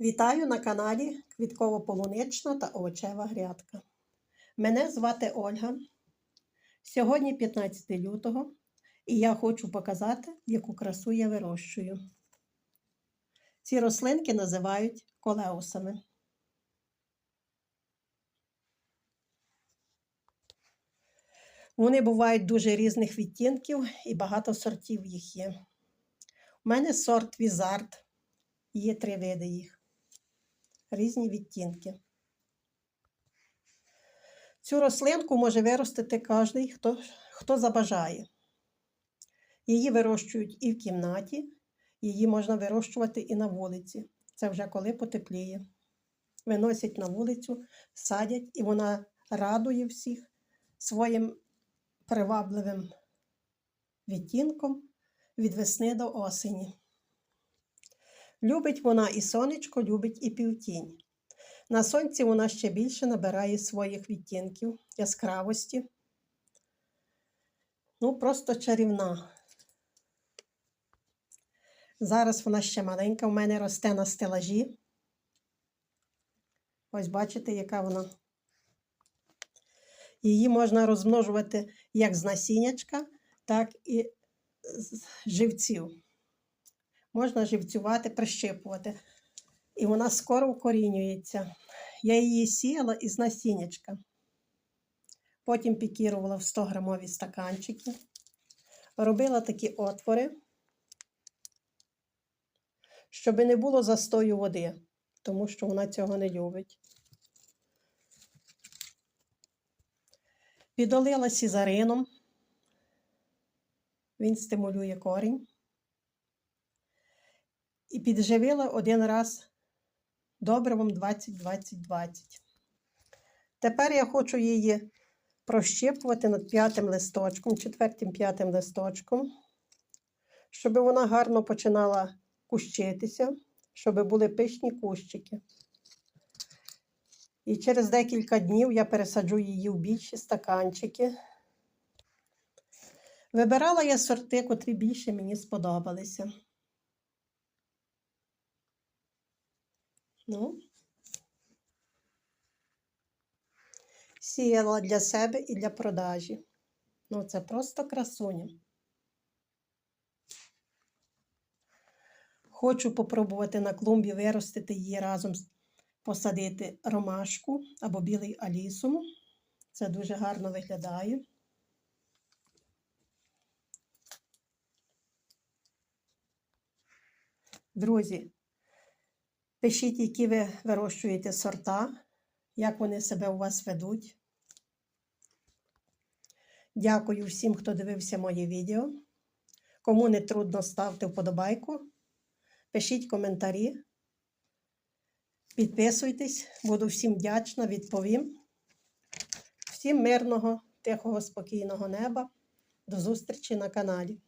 Вітаю на каналі Квітково-полунична та овочева грядка. Мене звати Ольга. Сьогодні 15 лютого, і я хочу показати, яку красу я вирощую. Ці рослинки називають колеусами. Вони бувають дуже різних відтінків і багато сортів їх є. У мене сорт Візард, є три види їх різні відтінки. Цю рослинку може виростити кожен, хто, хто забажає. Її вирощують і в кімнаті, її можна вирощувати і на вулиці. Це вже коли потепліє. Виносять на вулицю, садять, і вона радує всіх своїм привабливим відтінком від весни до осені. Любить вона і сонечко, любить і півтінь. На сонці вона ще більше набирає своїх відтінків, яскравості. Ну, просто чарівна. Зараз вона ще маленька, в мене росте на стелажі. Ось бачите, яка вона. Її можна розмножувати як з насіннячка, так і з живців можна живцювати, прищипувати. І вона скоро укорінюється. Я її сіяла із насіннячка. Потім пікірувала в 100 грамові стаканчики. Робила такі отвори, щоб не було застою води, тому що вона цього не любить. Підолила сізарином. Він стимулює корінь і підживила один раз добривом 20-20-20. Тепер я хочу її прощіпувати над п'ятим листочком, четвертим п'ятим листочком, щоб вона гарно починала кущитися, щоб були пишні кущики. І через декілька днів я пересаджу її в більші стаканчики. Вибирала я сорти, котрі більше мені сподобалися. Ну, сіяла для себе і для продажі. Ну, це просто красуня. Хочу попробувати на клумбі виростити її разом, посадити ромашку або білий алісум. Це дуже гарно виглядає. Друзі, Пишіть, які ви вирощуєте сорта, як вони себе у вас ведуть. Дякую всім, хто дивився моє відео. Кому не трудно, ставте вподобайку. Пишіть коментарі. Підписуйтесь, буду всім вдячна, відповім. Всім мирного, тихого, спокійного неба. До зустрічі на каналі.